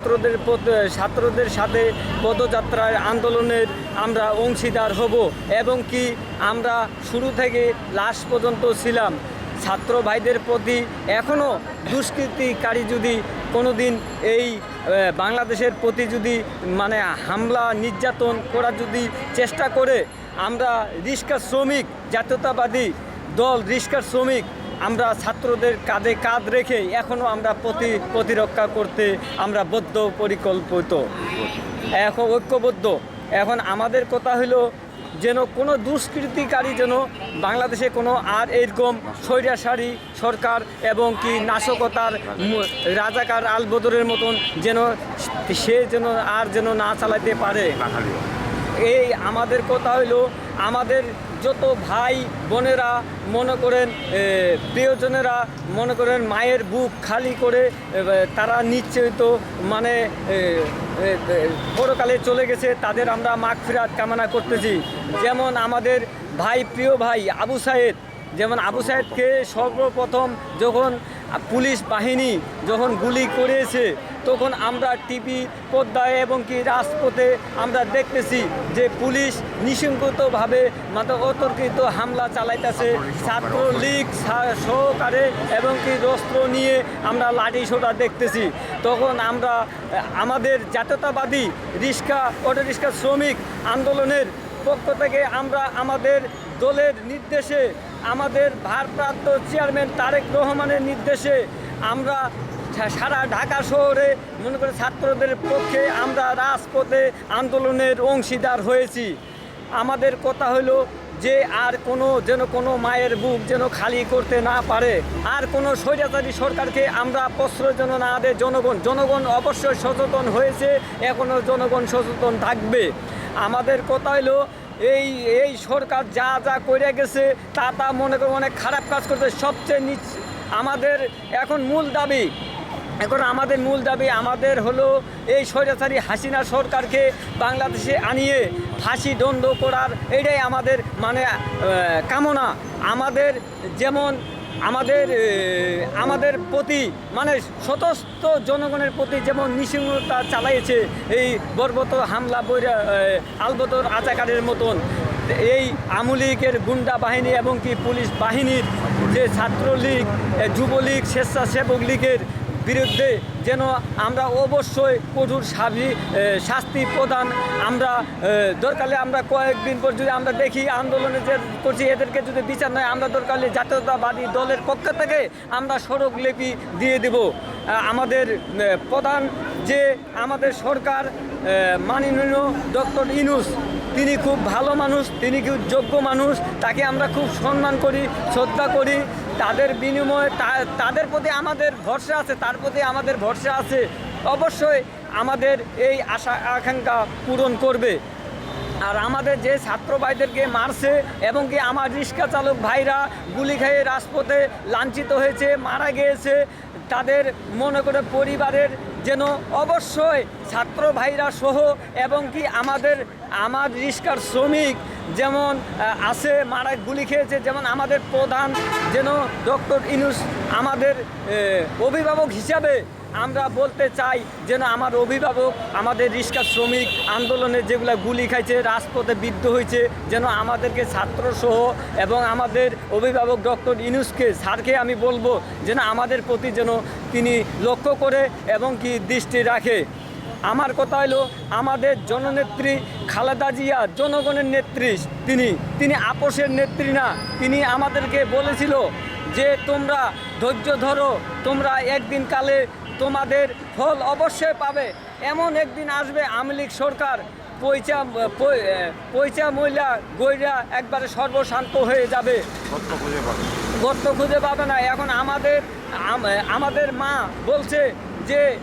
ছাত্রদের ছাত্রদের সাথে পদযাত্রার আন্দোলনের আমরা অংশীদার হব এবং কি আমরা শুরু থেকে লাস্ট পর্যন্ত ছিলাম। ছাত্র ভাইদের প্রতি এখনও দুষ্কৃতিকারী যদি কোনো দিন এই বাংলাদেশের প্রতি যদি মানে হামলা, নির্যাতন করার যদি চেষ্টা করে, আমরা রিক্সা শ্রমিক, জাতীয়তাবাদী দল রিক্সার শ্রমিক আমরা ছাত্রদের কাঁধে কাঁধ রেখে এখনও আমরা প্রতি প্রতিরক্ষা করতে আমরা বদ্ধ পরিকল্পিত এখন ঐক্যবদ্ধ। এখন আমাদের কথা হলো যেন কোনো দুষ্কৃতিকারী যেন বাংলাদেশে কোনো আর এরকম স্বৈরাচারী সরকার এবং কি নাশকতার রাজাকার আলবদরের মতন যেন সে যেন আর যেন না চালাতে পারে। এই আমাদের কথা হইল আমাদের যত ভাই বোনেরা মনে করেন প্রিয়জনেরা মনে করেন মায়ের বুক খালি করে তারা নিশ্চয়ই মানে পরকালে চলে গেছে, তাদের আমরা মাগ ফিরাত কামনা করতেছি। যেমন আমাদের ভাই, প্রিয় ভাই আবু সাহেদ যেমন আবু সাহেদকে সর্বপ্রথম যখন পুলিশ বাহিনী যখন গুলি করেছে তখন আমরা টিভি পর্দায় এবং কি রাজপথে আমরা দেখতেছি যে পুলিশ নিঃসঙ্গতভাবে মাত্র অতর্কিত হামলা চালাইতেছে। ছাত্রলীগ সহকারে এবং কি অস্ত্র নিয়ে আমরা লাঠি সোটা দেখতেছি। তখন আমরা, আমাদের জাতীয়তাবাদী রিক্সা, অটো রিক্সা শ্রমিক আন্দোলনের পক্ষ থেকে আমরা আমাদের দলের নির্দেশে, আমাদের ভারপ্রাপ্ত চেয়ারম্যান তারেক রহমানের নির্দেশে আমরা সারা ঢাকা শহরে, মনে করে ছাত্রদের পক্ষে আমরা রাজপথে আন্দোলনের অংশীদার হয়েছি। আমাদের কথা হলো যে আর কোনো যেন কোনো মায়ের বুক যেন খালি করতে না পারে, আর কোনো স্বৈরাচারী সরকারকে আমরা প্রশ্রয় যেন না দেয় জনগণ। জনগণ অবশ্যই সচেতন হয়েছে এখনও জনগণ সচেতন থাকবে। আমাদের কথা হলো এই এই সরকার যা যা করে গেছে, তা তা মনে করে অনেক খারাপ কাজ করতে সবচেয়ে নিচ আমাদের এখন মূল দাবি এখন আমাদের মূল দাবি আমাদের হলো এই স্বৈরাচারী হাসিনা সরকারকে বাংলাদেশে আনিয়ে ফাঁসি, দণ্ড করার এটাই আমাদের মানে কামনা। আমাদের যেমন আমাদের আমাদের প্রতি মানে স্বতস্ত জনগণের প্রতি যেমন নিঃসঙ্গতা চালাইছে এই বর্বত হামলা বৈরা আলবতর আচাকারের মতন, এই আমুলীগের গুন্ডা বাহিনী এবং কি পুলিশ বাহিনীর যে ছাত্রলীগ যুবলীগ, স্বেচ্ছাসেবক লীগের বিরুদ্ধে যেন আমরা অবশ্যই কঠোর সাবি শাস্তি প্রদান আমরা দরকারে আমরা কয়েকদিন পর যদি আমরা দেখি আন্দোলনে যে করছি, এদেরকে যদি বিচার নয়, আমরা দরকারে জাতীয়তাবাদী দলের পক্ষ থেকে আমরা সড়ক লিপি দিয়ে দেব। আমাদের প্রধান যে আমাদের সরকার মাননীয় ডক্টর ইনুস তিনি খুব ভালো মানুষ, তিনি খুব যোগ্য মানুষ, তাকে আমরা খুব সম্মান করি, শ্রদ্ধা করি। তাদের বিনিময়ে তাদের প্রতি আমাদের ভরসা আছে, তার প্রতি আমাদের ভরসা আছে, অবশ্যই আমাদের এই আশা, আকাঙ্ক্ষা পূরণ করবে। আর আমাদের যে ছাত্র ভাইদেরকে মারছে এবং কি আমার রিক্সা চালক ভাইরা গুলি খেয়ে রাজপথে লাঞ্ছিত হয়েছে, মারা গিয়েছে, তাদের মনে করে পরিবারের যেন অবশ্যই ছাত্র ভাইরা সহ এবং কি আমাদের আমার রিক্সার শ্রমিক যেমন আছে, মারা গুলি খেয়েছে, যেমন আমাদের প্রধান যেন ডক্টর ইনুস আমাদের অভিভাবক হিসাবে আমরা বলতে চাই যেন আমার অভিভাবক, আমাদের রিক্সা শ্রমিক আন্দোলনে যেগুলো গুলি খাইছে, রাজপথে বিদ্ধ হয়েছে যেন আমাদেরকে ছাত্রসহ এবং আমাদের অভিভাবক ডক্টর ইনুসকে স্যারকে আমি বলব যেন আমাদের প্রতি যেন তিনি লক্ষ্য করে এবং কি দৃষ্টি রাখে। আমার কথা হলো আমাদের জননেত্রী খালেদা জিয়া জনগণের নেত্রী তিনি তিনি আপোষের নেত্রী না। তিনি আমাদেরকে বলেছিল যে তোমরা ধৈর্য ধরো তোমরা একদিন কালে তোমাদের ফল অবশ্যই পাবে। এমন একদিন আসবে আওয়ামী লীগ সরকার পয়চা পয়- পয়চা মহিলা গইরা একবারে সর্বশান্ত হয়ে যাবে। গর্ত খুঁজে পাবে। না। এখন আমাদের আমাদের মা বলছে যে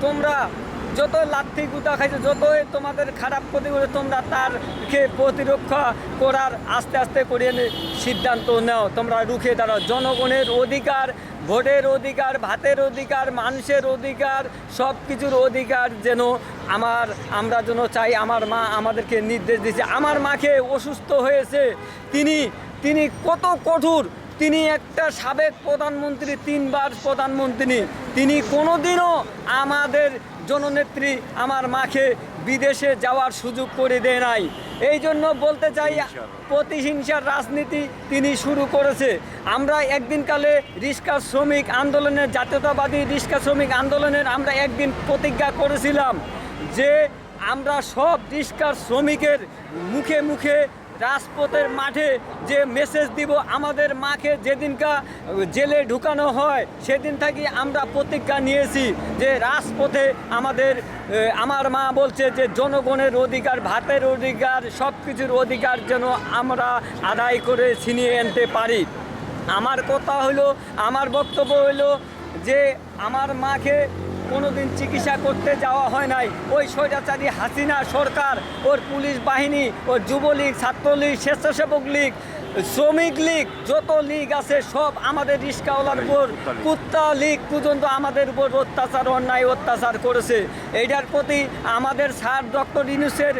তোমরা যত লাথি গুতা খাইছে, যতই তোমাদের খারাপ ক্ষতি করে তোমরা তারকে প্রতিরক্ষা করার আস্তে আস্তে করিয়ে নে- সিদ্ধান্ত নাও। তোমরা রুখে দাঁড়াও। জনগণের অধিকার, ভোটের অধিকার, ভাতের অধিকার, মানুষের অধিকার সব কিছুর অধিকার যেন আমার, আমরা যেন চাই, আমার মা আমাদেরকে নির্দেশ দিয়েছে। আমার মাকে অসুস্থ হয়েছে। তিনি তিনি কত কঠোর তিনি একটা সাবেক প্রধানমন্ত্রী তিনবার প্রধানমন্ত্রী। তিনি কোনোদিনও আমাদের জননেত্রী আমার মাকে বিদেশে যাওয়ার সুযোগ করে দেয় নাই। এই জন্য বলতে চাই প্রতিহিংসার। রাজনীতি তিনি শুরু করেছে। আমরা একদিনকালে রিক্সা শ্রমিক আন্দোলনের জাতীয়তাবাদী রিক্সা শ্রমিক আন্দোলনের আমরা একদিন প্রতিজ্ঞা করেছিলাম যে আমরা সব রিক্সার শ্রমিকের মুখে মুখে রাজপথের মাঠে যে মেসেজ দিব আমাদের মাকে যেদিনকা জেলে ঢুকানো হয়, সেদিন থেকে আমরা প্রতিজ্ঞা নিয়েছি যে রাজপথে আমাদের আমার মা বলছে যে জনগণের অধিকার, ভাতের অধিকার সব কিছুর অধিকার যেন আমরা আদায় করে ছিনিয়ে আনতে পারি। আমার কথা হলো, আমার বক্তব্য হলো যে আমার মাকে কোনোদিন চিকিৎসা করতে যাওয়া হয় নাই। ওই স্বৈরাচারী হাসিনা সরকার, ওর পুলিশ বাহিনী, ওর যুবলীগ, ছাত্রলীগ, স্বেচ্ছাসেবক লীগ, শ্রমিক লীগ, যত লীগ আছে সব আমাদের রিস্কাওয়ালার উপর, কুত্তা লীগ পর্যন্ত আমাদের উপর অত্যাচার, অন্যায় অত্যাচার করেছে। এইটার প্রতি আমাদের স্যার ডক্টর ইনুসের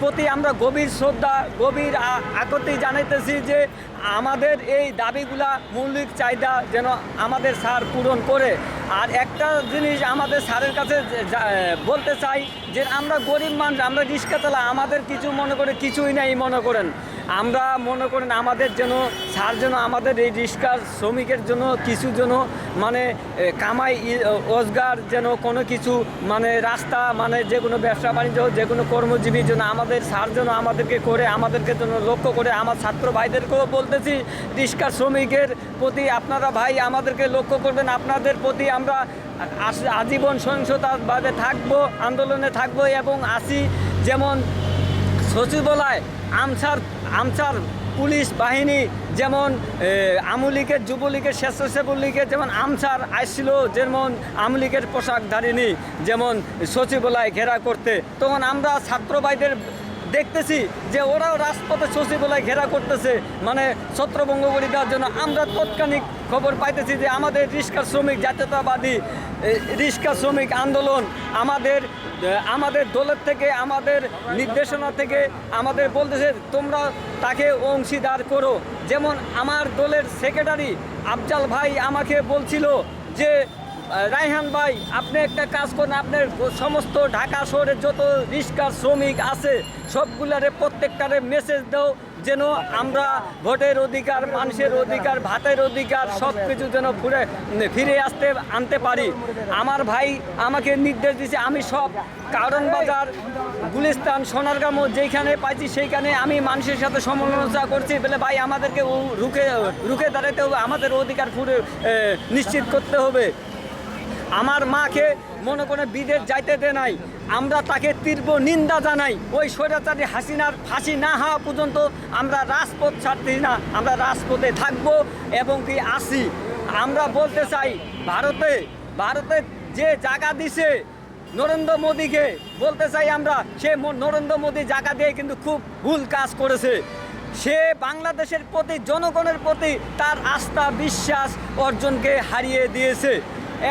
প্রতি আমরা গভীর শ্রদ্ধা, গভীর আকতি জানাইতেছি যে আমাদের এই দাবিগুলা মৌলিক চাহিদা যেন আমাদের স্যার পূরণ করে। আর একটা জিনিস আমাদের স্যারের কাছে বলতে চাই যে, আমরা গরিব মানুষ, আমরা রিক্সা চালা, আমাদের কিছু মনে করে কিছুই নাই, মনে করেন। আমরা মনে করেন আমাদের যেন স্যার যেন আমাদের এই রিক্সার শ্রমিকের জন্য কিছু যেন মানে কামাই রোজগার যেন কোনো কিছু মানে রাস্তা মানে যে কোনো ব্যবসা বাণিজ্য যে কোনো কর্মজীবীর জন্য আমাদের, স্যার যেন আমাদেরকে করে, আমাদেরকে জন্য লক্ষ্য করে, আমার ছাত্র ভাইদেরকেও বলতেছি রিক্সা শ্রমিকের প্রতি আপনারা ভাই আমাদেরকে লক্ষ্য করবেন, আপনাদের প্রতি আমরা আজীবন সহিংসতাভাবে থাকব, আন্দোলনে থাকব এবং আসি, যেমন সচিবালয় আমসার আমসার পুলিশ বাহিনী যেমন আমুলিকের, যুবলীগের স্বেচ্ছাসেবক লীগের যেমন আমসার আসছিল, যেমন আমলিকের পোশাক ধারিনি যেমন সচিবালয় ঘেরা করতে, তখন আমরা ছাত্র ভাইদের দেখতেছি যে ওরাও রাজপথে সচিবালয় ঘেরা করতেছে। মানে ছত্রভঙ্গ করে দেওয়ার জন্য আমরা তৎক্ষণিক খবর পাইতেছি যে আমাদের রিক্সা শ্রমিক, জাতীয়তাবাদী রিক্সা শ্রমিক আন্দোলন আমাদের আমাদের দলের থেকে, আমাদের নির্দেশনা থেকে আমাদের বলতেছে, তোমরা তাকে অংশীদার করো। যেমন আমার দলের সেক্রেটারি আফজাল ভাই আমাকে বলছিল যে রায়হান ভাই, আপনি একটা কাজ করেন, আপনার সমস্ত ঢাকা শহরে যত রিক্সা শ্রমিক আছে, সবগুলারে প্রত্যেকটারে মেসেজ দাও, যেন আমরা ভোটের অধিকার, মানুষের অধিকার, ভাতের অধিকার সব কিছু যেন ফিরে ফিরে আসতে, আনতে পারি। আমার ভাই আমাকে নির্দেশ দিয়েছে, আমি সব কারণ বাজার, গুলিস্তান সোনারগাম যেখানে পাইছি, সেইখানে আমি মানুষের সাথে সমালোচনা করছি, বলে ভাই, আমাদেরকে রুখে রুখে দাঁড়াতে হবে, আমাদের অধিকার ফুরে নিশ্চিত করতে হবে। আমার মাকে মনে করে বিদেশ যাইতে দে নাই। আমরা তাকে তীব্র নিন্দা জানাই। ওই স্বৈরাচারী হাসিনার ফাঁসি না হওয়া পর্যন্ত আমরা রাজপথ ছাড়তেই না, আমরা রাজপথে থাকব এবং কি আসি। আমরা বলতে চাই, ভারতে ভারতে যে জায়গা দিছে নরেন্দ্র মোদীকে, বলতে চাই আমরা, সে নরেন্দ্র মোদী জায়গা দিয়ে কিন্তু খুব ভুল কাজ করেছে। সে বাংলাদেশের প্রতি, জনগণের প্রতি তার আস্থা, বিশ্বাস অর্জনকে হারিয়ে দিয়েছে।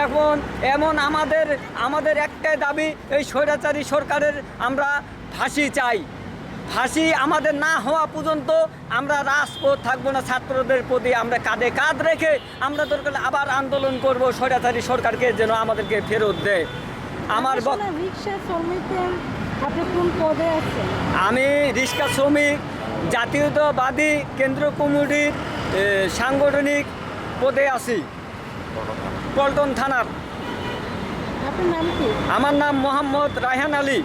এখন এমন আমাদের আমাদের একটাই দাবি এই স্বৈরাচারী সরকারের আমরা ফাঁসি চাই। ফাঁসি আমাদের না হওয়া পর্যন্ত আমরা রাজপথ থাকব না ছাত্রদের প্রতি আমরা কাঁধে কাঁধ রেখে আমরা দরকার আবার আন্দোলন করব স্বৈরাচারী সরকারকে যেন আমাদেরকে ফেরত দেয়। আমার আমি রিক্সা শ্রমিক জাতীয়তাবাদী কেন্দ্র কমিটির সাংগঠনিক পদে আছি। পল্টন থানার। নাম আমার নাম মোহাম্মদ রায়হান আলী।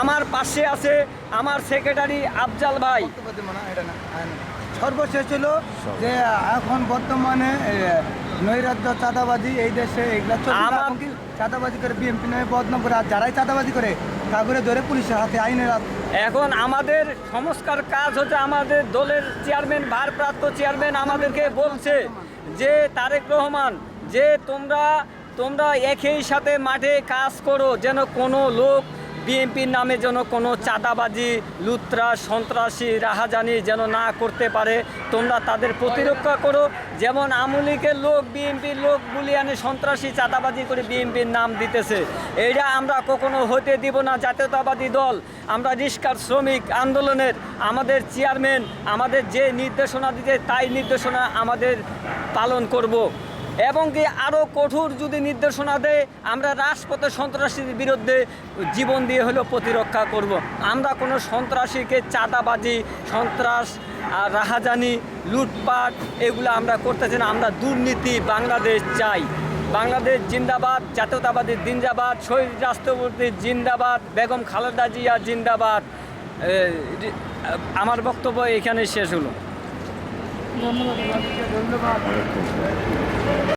আমার পাশে আছে আমার সেক্রেটারি আফজাল ভাই। সর্বশেষ ছিল যে এখন বর্তমানে নৈরাজ্য চাঁদাবাজি এই দেশে এগুলা চাঁদাবাজি করে বিএমপি নামে বদনাম করে আর যারাই চাঁদাবাজি করে তাগুলো ধরে পুলিশের হাতে আইনের হাতে। এখন আমাদের সংস্কার কাজ হচ্ছে আমাদের দলের চেয়ারম্যান ভারপ্রাপ্ত চেয়ারম্যান আমাদেরকে বলছে যে তারেক রহমান যে তোমরা তোমরা একই সাথে মাঠে কাজ করো, যেন কোনো লোক বিএনপির নামে যেন কোনো চাঁদাবাজি লুত্রা সন্ত্রাসী, রাহাজানি যেন না করতে পারে, তোমরা তাদের প্রতিরক্ষা করো। যেমন আমলিকের লোক, বিএনপির লোক বুলিয়ানে সন্ত্রাসী, চাঁদাবাজি করে বিএনপির নাম দিতেছে। এইটা আমরা কখনো হতে দিব না, জাতীয়তাবাদী দল। আমরা রিস্কার শ্রমিক আন্দোলনের আমাদের চেয়ারম্যান, আমাদের যে নির্দেশনা দিতে, তাই নির্দেশনা আমাদের পালন করব। এবং কি আরও কঠোর যদি নির্দেশনা দেয় আমরা রাজপথে সন্ত্রাসীর বিরুদ্ধে জীবন দিয়ে হলেও প্রতিরক্ষা করব। আমরা কোনো সন্ত্রাসীকে চাঁদাবাজি সন্ত্রাস আর রাহাজানি লুটপাট এগুলো আমরা করতেছি না। আমরা দুর্নীতি বাংলাদেশ চাই। বাংলাদেশ জিন্দাবাদ জাতীয়তাবাদী জিন্দাবাদ শহীদ রাষ্ট্রপতি জিন্দাবাদ বেগম খালেদা জিয়া জিন্দাবাদ। আমার বক্তব্য এখানে শেষ হলো। ধন্যবাদ। ধন্যবাদ।